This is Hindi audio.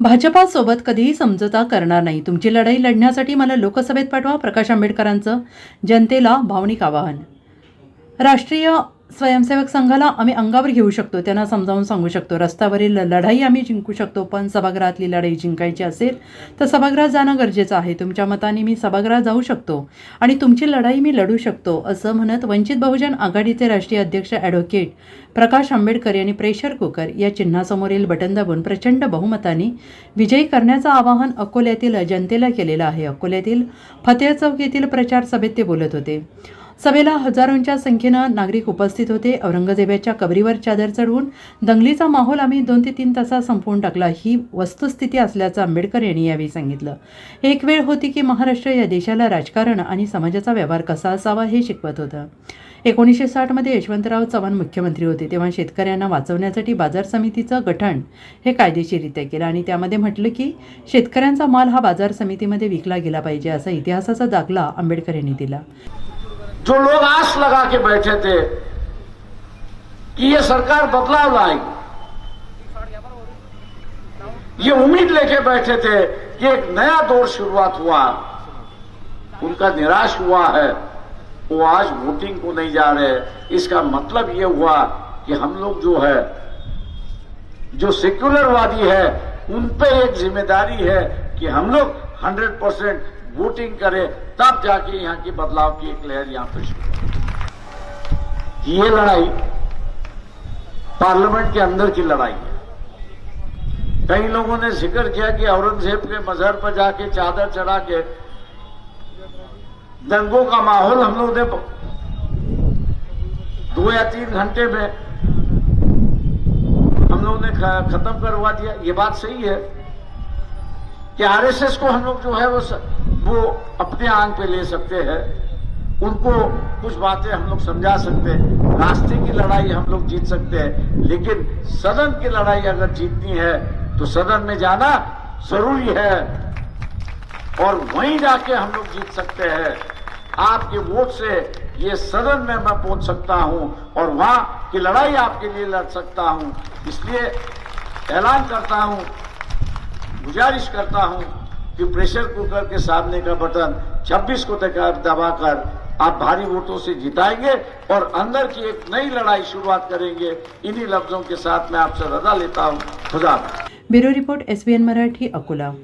भाजपासोबत कधीही समजोता करणार नाही. तुमची लढाई लढण्यासाठी मला लोकसभेत पाठवा प्रकाश आंबेडकरांचं. जनतेला भावनिक आवाहन. राष्ट्रीय स्वयंसेवक संघाला आम्ही अंगावर घेऊ शकतो त्यांना समजावून सांगू शकतो. रस्त्यावरील लढाई आम्ही जिंकू शकतो पण सभागृहातली लढाई जिंकायची असेल तर सभागृहात जाणं गरजेचं आहे. तुमच्या मताने मी सभागृहात जाऊ शकतो आणि तुमची लढाई मी लढू शकतो असं म्हणत वंचित बहुजन आघाडीचे राष्ट्रीय अध्यक्ष ॲडव्होकेट प्रकाश आंबेडकर यांनी प्रेशर कुकर या चिन्हासमोरील बटन दाबून प्रचंड बहुमताने विजयी करण्याचं आवाहन अकोल्यातील जनतेला केलेलं आहे. अकोल्यातील फतेह चौक येथील प्रचार सभेत ते बोलत होते. सभेला हजारोंच्या संख्येनं नागरिक उपस्थित होते. औरंगजेबाच्या कबरीवर चादर चढवून दंगलीचा माहोल आम्ही दोन ते तीन तासात संपवून टाकला. ही वस्तुस्थिती असल्याचं आंबेडकर यांनी यावेळी सांगितलं. एक वेळ होती की महाराष्ट्र या देशाला राजकारण आणि समाजाचा व्यवहार कसा असावा हे शिकवत होतं. एकोणीसशे साठमध्ये यशवंतराव चव्हाण मुख्यमंत्री होते तेव्हा शेतकऱ्यांना वाचवण्यासाठी बाजार समितीचं गठण हे कायदेशीररित्या केलं आणि त्यामध्ये म्हटलं की शेतकऱ्यांचा माल हा बाजार समितीमध्ये विकला गेला पाहिजे असा इतिहासाचा दाखला आंबेडकर यांनी दिला. जो लोग आस लगा के बैठे थे कि ये सरकार बदलाव लाएगी। ये उम्मीद लेके बैठे थे कि एक नया दौर शुरुआत हुआ। उनका निराश हुआ है, वो आज वोटिंग को नहीं जा रहे। इसका मतलब ये हुआ कि हम लोग जो है, जो सेक्युलरवादी है, उन पे एक ज़िम्मेदारी है कि हम लोग 100 परसेंट वोटिंग करें, तब जाके यहाँ की बदलाव की एक लहर यहाँ पर शुरू। ये लड़ाई पार्लियामेंट के अंदर की लड़ाई है कई लोगों ने ज़िक्र किया कि औरंगज़ेब के मजहर पर जाके चादर चढ़ा के दंगों का माहौल हम लोग ने दो या तीन घंटे में हम लोग ने खत्म करवा दिया ये बात सही है कि आरएसएस को हम लोग जो है वो वो अपने आंग पे ले सकते हैं। उनको कुछ बातें हम लोग समझा सकते हैं। रास्ते की लड़ाई हम लोग जीत सकते हैं। लेकिन सदन की लड़ाई अगर जीतनी है तो सदन में जाना ज़रूरी है। और वहीं जाके हम लोग जीत सकते हैं। आपके वोट से ये सदन में मैं पहुँच सकता हूँ और वहाँ की लड़ाई आपके लिए लड़ सकता हूँ। इसलिए ऐलान करता हूँ, गुजारिश करता हूँ कि प्रेशर कुकर के सामने का बटन 26 को दबा- दबाकर आप भारी वोटों से जिताएँगे और अंदर की एक नई लड़ाई शुरुआत करेंगे। इन्हीं लफ्जों के साथ मैं आपसे रजा लेता हूँ। खुदा bureau report S B N Marathi Akola.